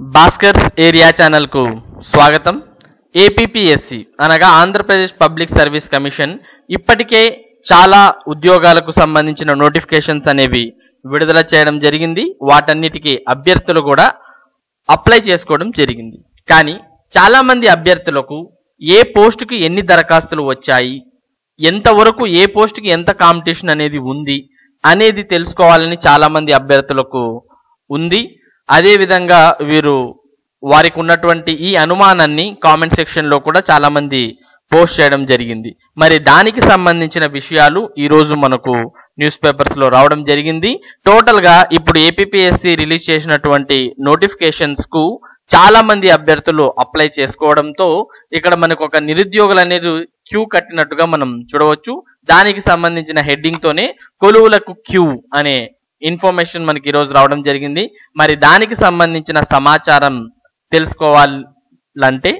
Bhaskar area ఛానల్కు స్వాగతం. APPSC అనగా ఆంధ్రప్రదేశ్ పబ్లిక్ సర్వీస్ కమిషన్ ఇప్పటికే చాలా ఉద్యోగాలకు సంబంధించిన నోటిఫికేషన్స్ అనేవి విడుదల చేయడం జరిగింది. వాటన్నిటికీ అభ్యర్థులు కూడా అప్లై చేసుకోవడం జరిగింది. కానీ చాలామంది అభ్యర్థులకు ఏ పోస్టుకు ఎన్ని దరఖాస్తులు వచ్చాయి ఎంతవరకు ఏ పోస్టుకి ఎంత కాంపిటీషన్ అనేది ఉంది అనేది తెలుసుకోవాలని చాలామంది అభ్యర్థులకు ఉంది. అదేవిధంగా వీరు వారికి ఉన్నటువంటి ఈ అనుమానాన్ని కామెంట్ సెక్షన్లో కూడా చాలామంది పోస్ట్ చేయడం జరిగింది. మరి దానికి సంబంధించిన విషయాలు ఈరోజు మనకు న్యూస్ పేపర్స్లో రావడం జరిగింది. టోటల్గా ఇప్పుడు ఏపీఎస్సి రిలీజ్ చేసినటువంటి నోటిఫికేషన్స్కు చాలా మంది అభ్యర్థులు అప్లై చేసుకోవడంతో ఇక్కడ మనకు ఒక నిరుద్యోగులు అనేది క్యూ కట్టినట్టుగా మనం చూడవచ్చు. దానికి సంబంధించిన హెడ్డింగ్తోనే కొలువులకు క్యూ అనే ఇన్ఫర్మేషన్ మనకి ఈరోజు రావడం జరిగింది. మరి దానికి సంబంధించిన సమాచారం తెలుసుకోవాలంటే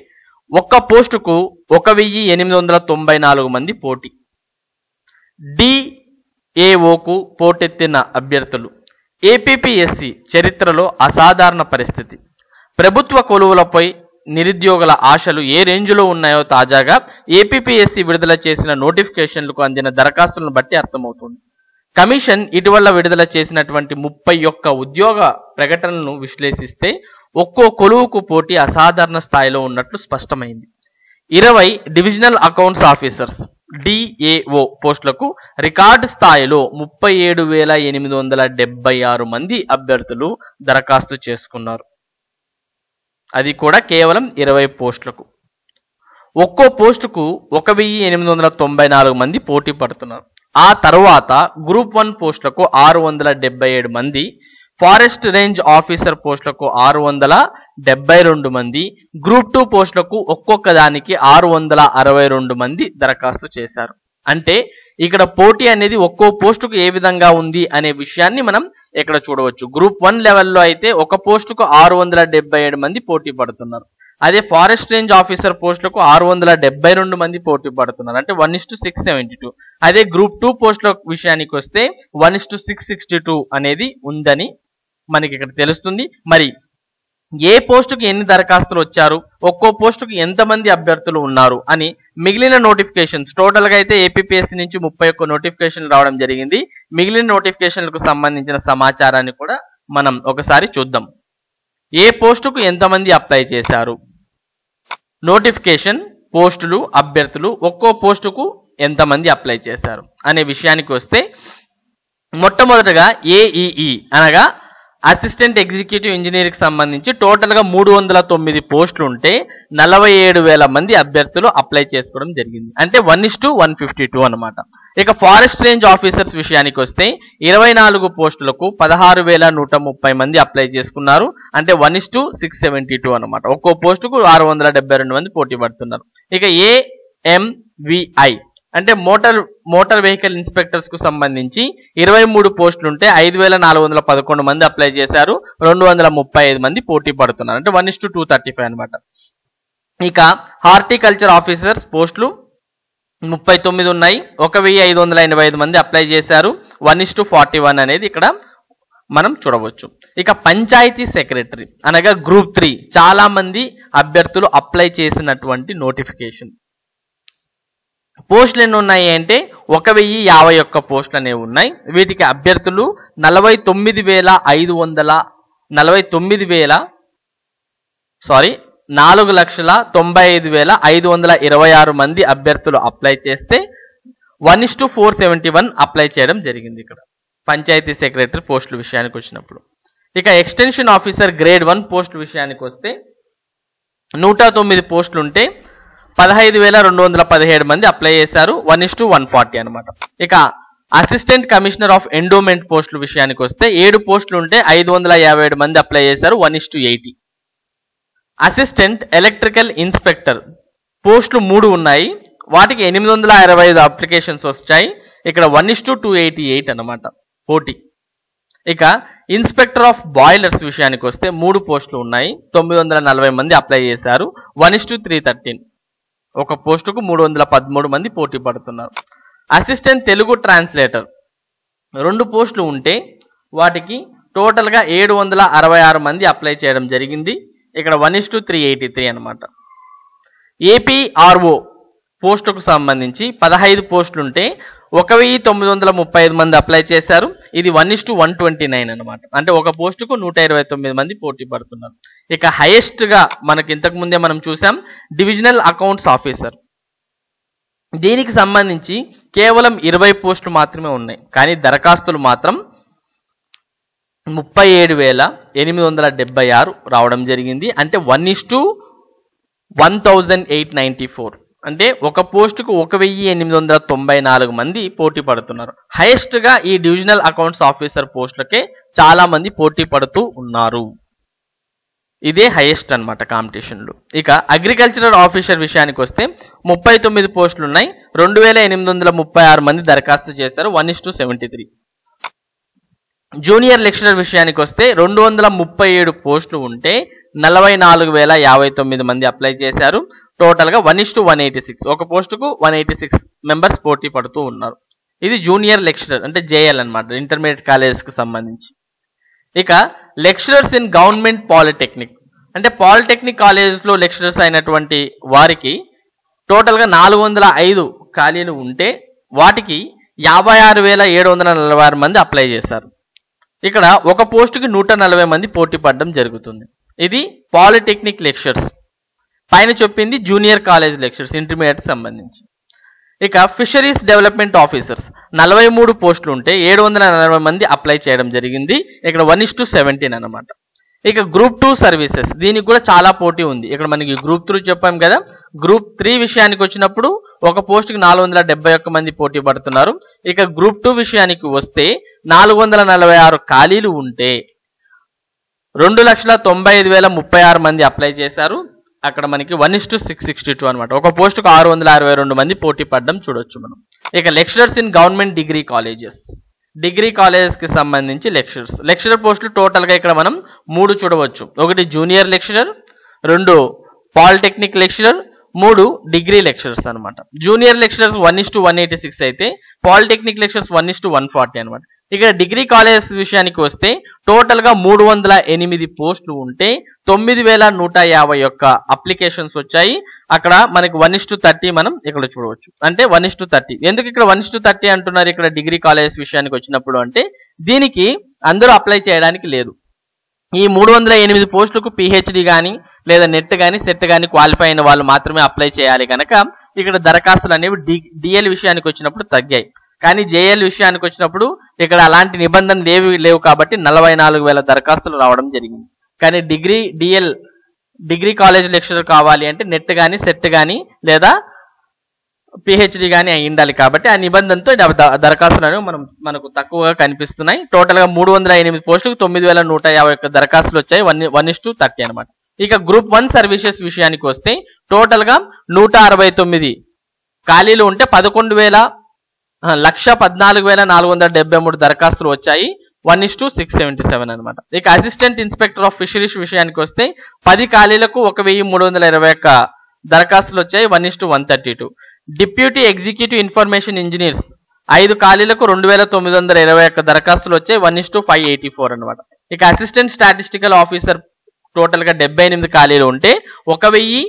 ఒక్క పోస్టుకు ఒక వెయ్యి ఎనిమిది వందల తొంభై నాలుగు మంది పోటీ. డిఏఓకు పోటెత్తిన అభ్యర్థులు. ఏపీఎస్సి చరిత్రలో అసాధారణ పరిస్థితి. ప్రభుత్వ కొలువులపై నిరుద్యోగుల ఆశలు ఏ రేంజ్లో ఉన్నాయో తాజాగా ఏపీఎస్సి విడుదల చేసిన నోటిఫికేషన్లకు అందిన దరఖాస్తులను బట్టి అర్థమవుతుంది. కమిషన్ ఇటీవల విడుదల చేసినటువంటి ముప్పై ఒక్క ఉద్యోగ ప్రకటనలను విశ్లేషిస్తే ఒక్కో కొలువుకు పోటీ అసాధారణ స్థాయిలో ఉన్నట్లు స్పష్టమైంది. ఇరవై డివిజనల్ అకౌంట్స్ ఆఫీసర్స్ డిఏఓ పోస్టులకు రికార్డు స్థాయిలో ముప్పై ఏడు వేల ఎనిమిది వందల డెబ్బై ఆరు మంది అభ్యర్థులు దరఖాస్తు చేసుకున్నారు. అది కూడా కేవలం ఇరవై పోస్టులకు. ఒక్కో పోస్టుకు ఒక వెయ్యి ఎనిమిది వందల తొంభై నాలుగు మంది పోటీ పడుతున్నారు. ఆ తర్వాత గ్రూప్ వన్ పోస్టులకు ఆరు వందల డెబ్బై ఏడు మంది ఫారెస్ట్ రేంజ్ ఆఫీసర్ పోస్టులకు ఆరు వందల డెబ్బై రెండు మంది గ్రూప్ టూ పోస్టులకు ఒక్కొక్క దానికి ఆరు వందల అరవై రెండు మంది దరఖాస్తు చేశారు. అంటే ఇక్కడ పోటీ అనేది ఒక్కో పోస్టుకు ఏ విధంగా ఉంది అనే విషయాన్ని మనం ఇక్కడ చూడవచ్చు. గ్రూప్ వన్ లెవెల్లో అయితే ఒక పోస్టుకు ఆరు వందల డెబ్బై ఏడు మంది పోటీ పడుతున్నారు. అదే ఫారెస్ట్ రేంజ్ ఆఫీసర్ పోస్టులకు ఆరు వందల డెబ్బై రెండు మంది పోటీ పడుతున్నారు. అంటే one is to six seventy two అదే గ్రూప్ టూ పోస్టుల విషయానికి వస్తే one is to six sixty two అనేది ఉందని మనకి ఇక్కడ తెలుస్తుంది. మరి ఏ పోస్టుకి ఎన్ని దరఖాస్తులు వచ్చారు? ఒక్కో పోస్టుకి ఎంతమంది అభ్యర్థులు ఉన్నారు అని మిగిలిన నోటిఫికేషన్స్ టోటల్గా అయితే ఏపీఎస్సి నుంచి ముప్పై ఒక్క నోటిఫికేషన్లు రావడం జరిగింది. మిగిలిన నోటిఫికేషన్లకు సంబంధించిన సమాచారాన్ని కూడా మనం ఒకసారి చూద్దాం. ఏ పోస్టుకు ఎంతమంది అప్లై చేశారు? నోటిఫికేషన్ పోస్టులు అభ్యర్థులు ఒక్కో పోస్టుకు ఎంతమంది అప్లై చేశారు అనే విషయానికి వస్తే మొట్టమొదటగా ఏఈఈ అనగా అసిస్టెంట్ ఎగ్జిక్యూటివ్ ఇంజనీర్కి సంబంధించి టోటల్గా మూడు వందల తొమ్మిది పోస్టులు ఉంటే నలభై ఏడు వేల మంది అభ్యర్థులు అప్లై చేసుకోవడం జరిగింది. అంటే one is to one fifty two అనమాట ఇక ఫారెస్ట్ రేంజ్ ఆఫీసర్స్ విషయానికి వస్తే ఇరవై నాలుగు పోస్టులకు పదహారు వేల నూట ముప్పై మంది అప్లై చేసుకున్నారు. అంటే one is to six seventy two అనమాట ఒక్కో పోస్టుకు ఆరు వందల డెబ్బై రెండు మంది పోటీ పడుతున్నారు. ఇక ఏఎంవిఐ అంటే మోటార్ మోటార్ వెహికల్ ఇన్స్పెక్టర్స్కు సంబంధించి ఇరవై మూడు పోస్టులు ఉంటే ఐదు వేల నాలుగు వందల పదకొండు మంది అప్లై చేశారు. రెండు వందల ముప్పై ఐదు మంది పోటీ పడుతున్నారు. అంటే one is to two thirty five అనమాట ఇక హార్టికల్చర్ ఆఫీసర్స్ పోస్టులు ముప్పై తొమ్మిది ఉన్నాయి. ఒక వెయ్యి ఐదు వందల ఎనభై ఐదు మంది అప్లై చేశారు. One is to forty one అనేది ఇక్కడ మనం చూడవచ్చు. ఇక పంచాయతీ సెక్రటరీ అనగా గ్రూప్ త్రీ. చాలా మంది అభ్యర్థులు అప్లై చేసినటువంటి నోటిఫికేషన్. పోస్టులు ఎన్ని ఉన్నాయి అంటే ఒక వెయ్యి యాభై ఒక్క పోస్టులు అనేవి ఉన్నాయి. వీటికి అభ్యర్థులు నలభై తొమ్మిది వేల ఐదు వందల నలభై తొమ్మిది వేల సారీ నాలుగు లక్షల తొంభై ఐదు వేల ఐదు వందల ఇరవై ఆరు మంది అభ్యర్థులు అప్లై చేస్తే one is to four seventy one apply చేయడం జరిగింది ఇక్కడ. పంచాయతీ సెక్రటరీ పోస్టుల విషయానికి వచ్చినప్పుడు. ఇక extension officer grade one post విషయానికి వస్తే నూట తొమ్మిది పోస్టులు ఉంటే పదహైదు వేల రెండు వందల పదిహేడు మంది అప్లై చేశారు. One is to one forty అనమాట ఇక అసిస్టెంట్ కమిషనర్ ఆఫ్ ఎండోమెంట్ పోస్టుల విషయానికి వస్తే ఏడు పోస్టులు ఉంటే ఐదు వందల యాభై ఏడు మంది అప్లై చేశారు. One is to eighty. Assistant electrical inspector పోస్టులు మూడు ఉన్నాయి. వాటికి ఎనిమిది వందల అరవై ఐదు అప్లికేషన్స్ వచ్చాయి ఇక్కడ one is to two eighty eight అనమాట పోటీ. ఇక ఇన్స్పెక్టర్ ఆఫ్ బాయిలర్స్ విషయానికి వస్తే మూడు పోస్టులు ఉన్నాయి. తొమ్మిది వందల నలభై మంది అప్లై చేశారు. One is to three thirteen. ఒక పోస్టుకు మూడు వందల పదమూడు మంది పోటీ పడుతున్నారు. Assistant Telugu translator. రెండు పోస్టులు ఉంటే వాటికి టోటల్గా ఏడు వందల అరవై ఆరు మంది అప్లై చేయడం జరిగింది. ఇక్కడ one is to three eighty three అనమాట ఏపీఆర్ఓ పోస్టుకు సంబంధించి పదహైదు పోస్టులుంటే ఒక వెయ్యి తొమ్మిది వందల ముప్పై ఐదు మంది అప్లై చేశారు. ఇది one is to one twenty nine అనమాట అంటే ఒక పోస్టుకు నూట ఇరవై తొమ్మిది మంది పోటీ పడుతున్నారు. ఇక హైయెస్ట్గా మనకి ఇంతకు ముందే మనం చూసాం డివిజనల్ అకౌంట్స్ ఆఫీసర్ దీనికి సంబంధించి కేవలం ఇరవై పోస్టులు మాత్రమే ఉన్నాయి. కానీ దరఖాస్తులు మాత్రం ముప్పై ఏడు వేల ఎనిమిది వందల డెబ్బై ఆరు రావడం జరిగింది. అంటే one is to one thousand eight ninety four. అంటే ఒక పోస్టుకు ఒక వెయ్యి ఎనిమిది వందల తొంభై నాలుగు మంది పోటీ పడుతున్నారు. హైయెస్ట్గా ఈ డివిజనల్ అకౌంట్స్ ఆఫీసర్ పోస్టులకే చాలా మంది పోటీ పడుతూ ఉన్నారు. ఇదే హైయెస్ట్ అనమాట కాంపిటీషన్లు ఇక అగ్రికల్చరల్ ఆఫీసర్ విషయానికి వస్తే ముప్పై తొమ్మిది పోస్టులు ఉన్నాయి. రెండు వేల ఎనిమిది వందల ముప్పై ఆరు మంది దరఖాస్తు చేశారు. One is to seventy three junior lecturer విషయానికి వస్తే రెండు వందల ముప్పై ఏడు పోస్టులు ఉంటే నలభై నాలుగు వేల యాభై తొమ్మిది మంది అప్లై చేశారు. టోటల్గా one is to one eighty six ఒక పోస్టుకు వన్ ఎయిటీ సిక్స్ మెంబర్స్ పోటీ పడుతూ ఉన్నారు. ఇది జూనియర్ లెక్చరర్ అంటే జేఎల్ అన్నమాట ఇంటర్మీడియట్ కాలేజెస్కి సంబంధించి. ఇక లెక్చరర్స్ ఇన్ గవర్నమెంట్ పాలిటెక్నిక్ అంటే పాలిటెక్నిక్ కాలేజెస్లో లెక్చరర్స్ అయినటువంటి వారికి టోటల్గా నాలుగు వందల ఐదు ఖాళీలు ఉంటే వాటికి యాభై ఆరు వేల ఏడు వందల నలభై ఆరు మంది అప్లై చేశారు. ఇక్కడ ఒక పోస్టుకి నూట నలభై మంది పోటీ పడడం జరుగుతుంది. ఇది పాలిటెక్నిక్ లెక్చర్స్ పైన చెప్పింది జూనియర్ కాలేజ్ లెక్చర్స్ ఇంటర్మీడియట్ సంబంధించి. ఇక ఫిషరీస్ డెవలప్మెంట్ ఆఫీసర్స్ నలభై మూడు పోస్టులు ఉంటే ఏడు వందల నలభై మంది అప్లై చేయడం జరిగింది. ఇక్కడ వన్ ఇస్ టు సెవెంటీన్ అనమాట ఇక గ్రూప్ టూ సర్వీసెస్ దీనికి కూడా చాలా పోటీ ఉంది. ఇక్కడ మనకి గ్రూప్ త్రీ చెప్పాం కదా గ్రూప్ త్రీ విషయానికి వచ్చినప్పుడు ఒక పోస్టుకి నాలుగు వందల డెబ్బై ఒక్క మంది పోటీ పడుతున్నారు. ఇక గ్రూప్ టూ విషయానికి వస్తే నాలుగు వందల నలభై ఆరు ఖాళీలు ఉంటే రెండు లక్షల తొంభై ఐదు వేల ముప్పై ఆరు మంది అప్లై చేశారు. అక్కడ మనకి one is to six sixty two అనమాట ఒక పోస్టుకు ఆరు వందల అరవై రెండు మంది పోటీ పడడం చూడొచ్చు మనం. ఇక lecturers in government degree colleges degree కాలేజెస్కి సంబంధించి లెక్చరర్స్ లెక్చరర్ పోస్టులు టోటల్గా ఇక్కడ మనం మూడు చూడవచ్చు. ఒకటి జూనియర్ లెక్చరర్ రెండు పాలిటెక్నిక్ లెక్చరర్ మూడు డిగ్రీ లెక్చరర్స్ అనమాట junior lecturers one is to one eighty six అయితే polytechnic lecturers one is to one forty అనమాట ఇక్కడ డిగ్రీ కాలేజెస్ విషయానికి వస్తే టోటల్గా మూడు వందల ఎనిమిది పోస్టులు ఉంటే తొమ్మిది వేల నూట యాభై ఒక్క అప్లికేషన్స్ వచ్చాయి. అక్కడ మనకి వన్ ఇస్ టు థర్టీ మనం ఇక్కడ చూడవచ్చు. అంటే వన్ ఇస్ టు థర్టీ. ఎందుకు ఇక్కడ వన్ ఇస్ టు థర్టీ అంటున్నారు ఇక్కడ డిగ్రీ కాలేజెస్ విషయానికి వచ్చినప్పుడు అంటే దీనికి అందరూ అప్లై చేయడానికి లేదు. ఈ మూడు వందల ఎనిమిది పోస్టులకు పిహెచ్డి కానీ లేదా నెట్ కానీ సెట్ కానీ క్వాలిఫై అయిన వాళ్ళు మాత్రమే అప్లై చేయాలి కనుక ఇక్కడ దరఖాస్తులు అనేవి డి డిఎల్ విషయానికి వచ్చినప్పుడు తగ్గాయి. కానీ జేఎల్ విషయానికి వచ్చినప్పుడు ఇక్కడ అలాంటి నిబంధనలు లేవు లేవు కాబట్టి నలభై నాలుగు వేల దరఖాస్తులు రావడం జరిగింది. కానీ degree DL degree college lecturer కావాలి అంటే నెట్ కానీ సెట్ కానీ లేదా పిహెచ్డి కానీ అయి ఉండాలి కాబట్టి ఆ నిబంధనతో దరఖాస్తులు అనేవి మనం మనకు తక్కువగా కనిపిస్తున్నాయి. టోటల్గా మూడు వందల ఎనిమిది పోస్టులకు తొమ్మిది వేల నూట యాభై ఒక్క దరఖాస్తులు వచ్చాయి. One one is to thirty అనమాట ఇక గ్రూప్ వన్ సర్వీసెస్ విషయానికి వస్తే టోటల్గా నూట అరవై తొమ్మిది ఖాళీలు ఉంటే పదకొండు వేల లక్ష పద్నాలుగు వేల నాలుగు వందల డెబ్బై మూడు దరఖాస్తులు వచ్చాయి. One is to six seventy seven అనమాట ఇక అసిస్టెంట్ ఇన్స్పెక్టర్ ఆఫ్ ఫిషరీస్ విషయానికి వస్తే పది ఖాళీలకు ఒక వెయ్యి మూడు వందల ఇరవై ఒక్క దరఖాస్తులు వచ్చాయి. One is to one thirty two deputy executive information engineers ఐదు ఖాళీలకు రెండు వేల తొమ్మిది వందల ఇరవై ఒక్క దరఖాస్తులు వచ్చాయి. One is to five eighty four అనమాట ఇక అసిస్టెంట్ స్టాటిస్టికల్ ఆఫీసర్ టోటల్గా డెబ్బై ఎనిమిది ఖాళీలు ఉంటే ఒక వెయ్యి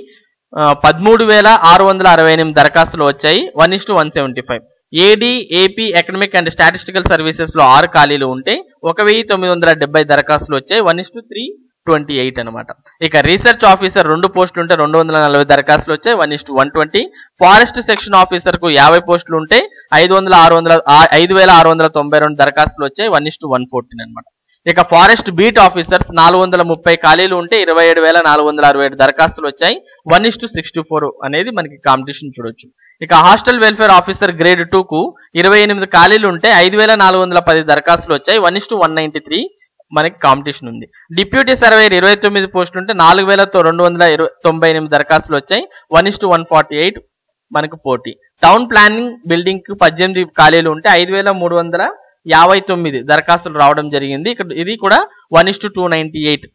పదమూడు వేల ఆరు వందల అరవై ఎనిమిది దరఖాస్తులు వచ్చాయి. One is to one seventy five AD AP economic and statistical సర్వీసెస్లో ఆరు ఖాళీలు ఉంటే ఒక వెయ్యి తొమ్మిది వందల డెబ్బై దరఖాస్తులు వచ్చాయి. One is to three twenty eight అనమాట ఇక రీసెర్చ్ ఆఫీసర్ రెండు పోస్టులు ఉంటే రెండు వందల నలభై దరఖాస్తులు వచ్చాయి. One is to one twenty forest section ఆఫీసర్కు యాభై పోస్టులు ఉంటే ఐదు వందల ఆరు వందల ఐదు వేల ఆరు వందల తొంభై రెండు దరఖాస్తులు వచ్చాయి. One is to one fourteen అనమాట ఇక ఫారెస్ట్ బీట్ ఆఫీసర్స్ నాలుగు వందల ముప్పై ఖాళీలు ఉంటే ఇరవై ఏడు వేల నాలుగు వందల అరవై ఏడు దరఖాస్తులు వచ్చాయి. One is to sixty four అనేది మనకి కాంపిటీషన్ చూడొచ్చు. ఇక hostel welfare officer grade two కు ఇరవై ఎనిమిది ఖాళీలు ఉంటే ఐదు వేల నాలుగు వందల పది దరఖాస్తులు వచ్చాయి. One is to one ninety three మనకి కాంపిటీషన్ ఉంది. డిప్యూటీ సర్వేయర్ ఇరవై తొమ్మిది పోస్టులు ఉంటే నాలుగు వేల రెండు వందల ఇరవై తొంభై ఎనిమిది దరఖాస్తులు వచ్చాయి. One is to one forty eight మనకు పోటీ. టౌన్ ప్లానింగ్ బిల్డింగ్కు పద్దెనిమిది ఖాళీలు ఉంటే ఐదు వేల మూడు వందల యాభై తొమ్మిది దరఖాస్తులు రావడం జరిగింది. ఇక్కడ ఇది కూడా one is to two ninety eight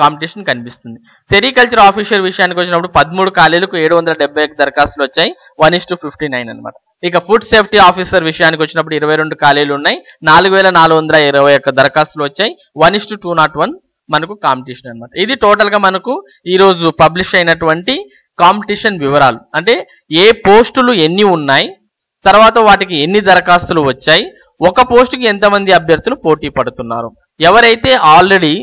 competition కనిపిస్తుంది. సెరికల్చర్ ఆఫీసర్ విషయానికి వచ్చినప్పుడు పదమూడు ఖాళీలకు ఏడు వందల డెబ్బై దరఖాస్తులు వచ్చాయి. One is to fifty nine అనమాట ఇక ఫుడ్ సేఫ్టీ ఆఫీసర్ విషయానికి వచ్చినప్పుడు ఇరవై రెండు ఖాళీలు ఉన్నాయి. నాలుగు వేల నాలుగు వందల ఇరవై ఒక్క దరఖాస్తులు వచ్చాయి. One is to two naught one మనకు కాంపిటీషన్ అనమాట ఇది టోటల్గా మనకు ఈ రోజు పబ్లిష్ అయినటువంటి కాంపిటీషన్ వివరాలు. అంటే ఏ పోస్టులు ఎన్ని ఉన్నాయి తర్వాత వాటికి ఎన్ని దరఖాస్తులు వచ్చాయి ఒక పోస్టుకి ఎంతమంది అభ్యర్థులు పోటీ పడుతున్నారు? ఎవరైతే ఆల్రెడీ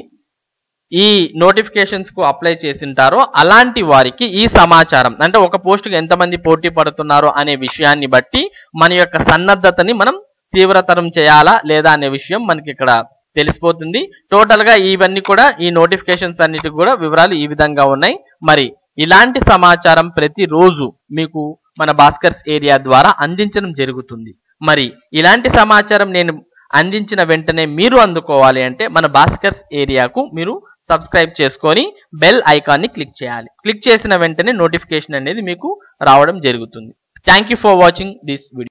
ఈ నోటిఫికేషన్స్కు అప్లై చేసింటారో అలాంటి వారికి ఈ సమాచారం అంటే ఒక పోస్టుకి ఎంతమంది పోటీ పడుతున్నారో అనే విషయాన్ని బట్టి మన యొక్క సన్నద్ధతని మనం తీవ్రతరం చేయాలా లేదా అనే విషయం మనకి ఇక్కడ తెలిసిపోతుంది. టోటల్గా ఇవన్నీ కూడా ఈ నోటిఫికేషన్స్ అన్నిటికి కూడా వివరాలు ఈ విధంగా ఉన్నాయి. మరి ఇలాంటి సమాచారం ప్రతిరోజు మీకు మన భాస్కర్స్ ఏరియా ద్వారా అందించడం జరుగుతుంది. మరి ఇలాంటి సమాచారం నేను అందించిన వెంటనే మీరు అందుకోవాలి అంటే మన భాస్కర్స్ ఏరియాకు మీరు సబ్స్క్రైబ్ చేసుకొని బెల్ ఐకాన్ని క్లిక్ చేయాలి. క్లిక్ చేసిన వెంటనే నోటిఫికేషన్ అనేది మీకు రావడం జరుగుతుంది. Thank you for watching this video